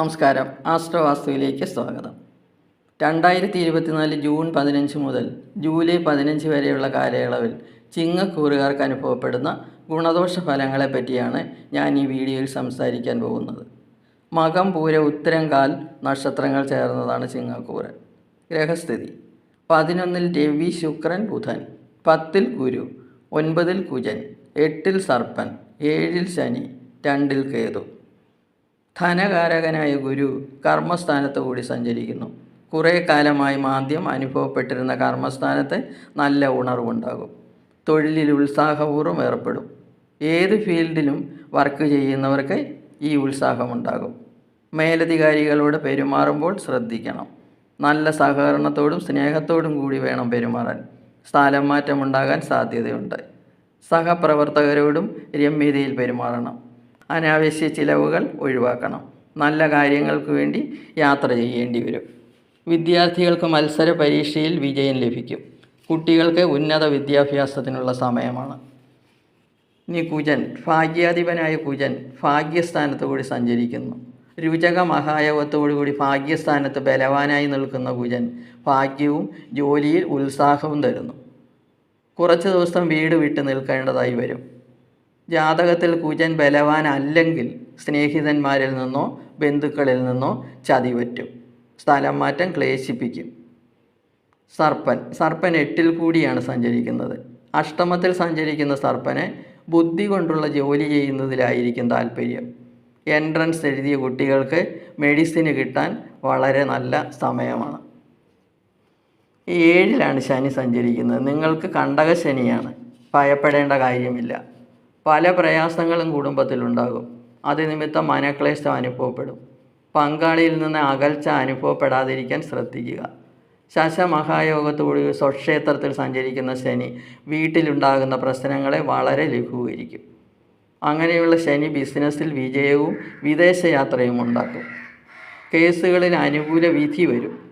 നമസ്കാരം. ആസ്ട്രോവാസ്തുവിലേക്ക് സ്വാഗതം. രണ്ടായിരത്തി ഇരുപത്തിനാല് ജൂൺ പതിനഞ്ച് മുതൽ ജൂലൈ പതിനഞ്ച് വരെയുള്ള കാലയളവിൽ ചിങ്ങക്കൂറുകാർക്ക് അനുഭവപ്പെടുന്ന ഗുണദോഷ ഫലങ്ങളെ പറ്റിയാണ് ഞാൻ ഈ വീഡിയോയിൽ സംസാരിക്കാൻ പോകുന്നത്. മകം പൂര ഉത്തരം കാൽ നക്ഷത്രങ്ങൾ ചേർന്നതാണ് ചിങ്ങക്കൂറ് ഗ്രഹസ്ഥിതി. പതിനൊന്നിൽ രവി ശുക്രൻ ബുധൻ പത്തിൽ ഗുരു ഒൻപതിൽ കുജൻ എട്ടിൽ സർപ്പൻ ഏഴിൽ ശനി രണ്ടിൽ കേതു. ധനകാരകനായ ഗുരു കർമ്മസ്ഥാനത്ത് കൂടി സഞ്ചരിക്കുന്നു. കുറേ കാലമായി മാന്ദ്യം അനുഭവപ്പെട്ടിരുന്ന കർമ്മസ്ഥാനത്തെ നല്ല ഉണർവുണ്ടാകും. തൊഴിലിൽ ഉത്സാഹപൂർവം ഏർപ്പെടും. ഏത് ഫീൽഡിലും വർക്ക് ചെയ്യുന്നവർക്ക് ഈ ഉത്സാഹമുണ്ടാകും. മേലധികാരികളോട് പെരുമാറുമ്പോൾ ശ്രദ്ധിക്കണം. നല്ല സഹകരണത്തോടും സ്നേഹത്തോടും കൂടി വേണം പെരുമാറാൻ. സ്ഥലം മാറ്റമുണ്ടാകാൻ സാധ്യതയുണ്ട്. സഹപ്രവർത്തകരോടും രമ്യതയിൽ പെരുമാറണം. അനാവശ്യ ചിലവുകൾ ഒഴിവാക്കണം. നല്ല കാര്യങ്ങൾക്ക് വേണ്ടി യാത്ര ചെയ്യേണ്ടി വരും. വിദ്യാർത്ഥികൾക്ക് മത്സര പരീക്ഷയിൽ വിജയം ലഭിക്കും. കുട്ടികൾക്ക് ഉന്നത വിദ്യാഭ്യാസത്തിനുള്ള സമയമാണ്. ഇനി കുജൻ ഭാഗ്യാധിപനായ കുജൻ ഭാഗ്യസ്ഥാനത്തുകൂടി സഞ്ചരിക്കുന്നു. രുചക മഹായോഗത്തോടുകൂടി ഭാഗ്യസ്ഥാനത്ത് ബലവാനായി നിൽക്കുന്ന കുജൻ ഭാഗ്യവും ജോലിയിൽ ഉത്സാഹവും തരുന്നു. കുറച്ച് ദിവസം വീട് വിട്ട് നിൽക്കേണ്ടതായി വരും. ജാതകത്തിൽ കുജൻ ബലവാനല്ലെങ്കിൽ സ്നേഹിതന്മാരിൽ നിന്നോ ബന്ധുക്കളിൽ നിന്നോ ചതി പറ്റും. സ്ഥലം മാറ്റം ക്ലേശിപ്പിക്കും. സർപ്പൻ. സർപ്പൻ എട്ടിൽ കൂടിയാണ് സഞ്ചരിക്കുന്നത്. അഷ്ടമത്തിൽ സഞ്ചരിക്കുന്ന സർപ്പനെ ബുദ്ധി കൊണ്ടുള്ള ജോലി ചെയ്യുന്നതിലായിരിക്കും താല്പര്യം. എൻട്രൻസ് എഴുതിയ കുട്ടികൾക്ക് മെഡിസിന് കിട്ടാൻ വളരെ നല്ല സമയമാണ്. ഏഴിലാണ് ശനി സഞ്ചരിക്കുന്നത്. നിങ്ങൾക്ക് കണ്ടക ശനിയാണ്. ഭയപ്പെടേണ്ട കാര്യമില്ല. പല പ്രയാസങ്ങളും കുടുംബത്തിലുണ്ടാകും. അത് നിമിത്തം മനക്ലേശം അനുഭവപ്പെടും. പങ്കാളിയിൽ നിന്ന് അകൽച്ച അനുഭവപ്പെടാതിരിക്കാൻ ശ്രദ്ധിക്കുക. ശശമഹായോഗത്തോട് സ്വക്ഷേത്രത്തിൽ സഞ്ചരിക്കുന്ന ശനി വീട്ടിലുണ്ടാകുന്ന പ്രശ്നങ്ങളെ വളരെ ലഘൂകരിക്കും. അങ്ങനെയുള്ള ശനി ബിസിനസ്സിൽ വിജയവും വിദേശയാത്രയും ഉണ്ടാക്കും. കേസുകളിൽ അനുകൂല വിധി വരും.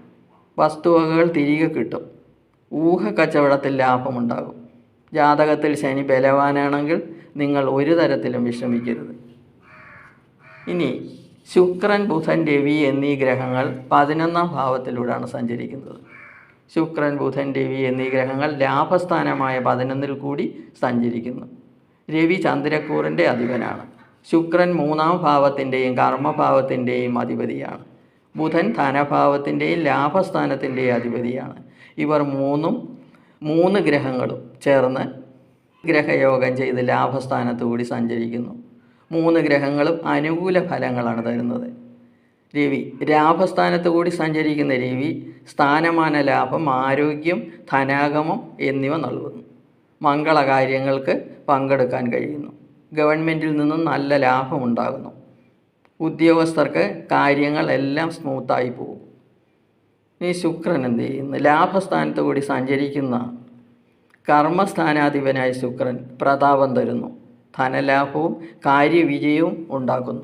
വസ്തുവകകൾ തിരികെ കിട്ടും. ഊഹ കച്ചവടത്തിൽ ലാഭമുണ്ടാകും. ജാതകത്തിൽ ശനി ബലവാനാണെങ്കിൽ നിങ്ങൾ ഒരു തരത്തിലും വിഷമിക്കരുത്. ഇനി ശുക്രൻ ബുധൻ രവി എന്നീ ഗ്രഹങ്ങൾ പതിനൊന്നാം ഭാവത്തിലൂടെയാണ് സഞ്ചരിക്കുന്നത്. ശുക്രൻ ബുധൻ രവി എന്നീ ഗ്രഹങ്ങൾ ലാഭസ്ഥാനമായ പതിനൊന്നിൽ കൂടി സഞ്ചരിക്കുന്നു. രവി ചന്ദ്രക്കൂറിന്റെ അധിപനാണ്. ശുക്രൻ മൂന്നാം ഭാവത്തിന്റെയും കർമ്മഭാവത്തിന്റെയും അധിപതിയാണ്. ബുധൻ ധനഭാവത്തിന്റെയും ലാഭസ്ഥാനത്തിന്റെയും അധിപതിയാണ്. ഇവർ മൂന്നും മൂന്ന് ഗ്രഹങ്ങളും ചേർന്ന് ഗ്രഹയോഗം ചെയ്ത് ലാഭസ്ഥാനത്ത് കൂടി സഞ്ചരിക്കുന്നു. മൂന്ന് ഗ്രഹങ്ങളും അനുകൂല ഫലങ്ങളാണ് തരുന്നത്. രവി ലാഭസ്ഥാനത്ത് കൂടി സഞ്ചരിക്കുന്ന രവി സ്ഥാനമാന ലാഭം ആരോഗ്യം ധനാഗമം എന്നിവ നൽകുന്നു. മംഗളകാര്യങ്ങൾക്ക് പങ്കെടുക്കാൻ കഴിയുന്നു. ഗവൺമെന്റിൽ നിന്നും നല്ല ലാഭമുണ്ടാകുന്നു ഉദ്യോഗസ്ഥർക്ക് കാര്യങ്ങൾ എല്ലാം സ്മൂത്തായി പോകും. ഈ ശുക്രൻ എന്ത് ചെയ്യുന്നു? ലാഭസ്ഥാനത്ത് കൂടി സഞ്ചരിക്കുന്ന കർമ്മസ്ഥാനാധിപനായ ശുക്രൻ പ്രതാപം തരുന്നു. ധനലാഭവും കാര്യവിജയവും ഉണ്ടാക്കുന്നു.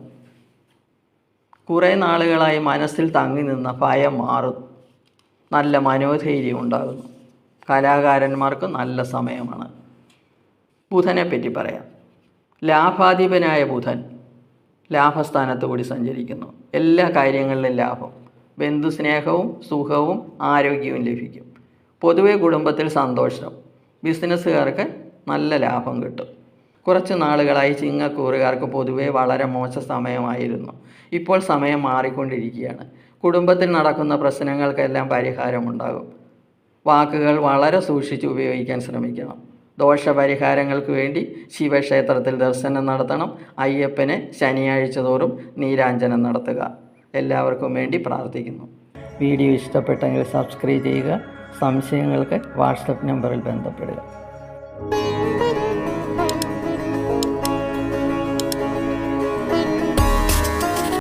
കുറേ നാളുകളായി മനസ്സിൽ തങ്ങി നിന്ന ഭയം മാറുന്നു. നല്ല മനോധൈര്യം ഉണ്ടാകുന്നു. കലാകാരന്മാർക്ക് നല്ല സമയമാണ്. ബുധനെ പറ്റി പറയാം. ലാഭാധിപനായ ബുധൻ ലാഭസ്ഥാനത്ത് കൂടി സഞ്ചരിക്കുന്നു. എല്ലാ കാര്യങ്ങളിലും ലാഭം. ബന്ധുസ്നേഹവും സുഖവും ആരോഗ്യവും ലഭിക്കും. പൊതുവെ കുടുംബത്തിൽ സന്തോഷം. ബിസിനസ്സുകാർക്ക് നല്ല ലാഭം കിട്ടും. കുറച്ച് നാളുകളായി ചിങ്ങക്കൂറുകാർക്ക് പൊതുവെ വളരെ മോശ സമയമായിരുന്നു. ഇപ്പോൾ സമയം മാറിക്കൊണ്ടിരിക്കുകയാണ്. കുടുംബത്തിൽ നടക്കുന്ന പ്രശ്നങ്ങൾക്കെല്ലാം പരിഹാരമുണ്ടാകും. വാക്കുകൾ വളരെ സൂക്ഷിച്ച് ഉപയോഗിക്കാൻ ശ്രമിക്കണം. ദോഷപരിഹാരങ്ങൾക്ക് വേണ്ടി ശിവക്ഷേത്രത്തിൽ ദർശനം നടത്തണം. അയ്യപ്പന് ശനിയാഴ്ച തോറും നീരാഞ്ജനം നടത്തുക. എല്ലാവർക്കും വേണ്ടി പ്രാർത്ഥിക്കുന്നു. വീഡിയോ ഇഷ്ടപ്പെട്ടെങ്കിൽ സബ്സ്ക്രൈബ് ചെയ്യുക സംശയങ്ങൾക്ക് വാട്സപ്പ് നമ്പറിൽ ബന്ധപ്പെടുക.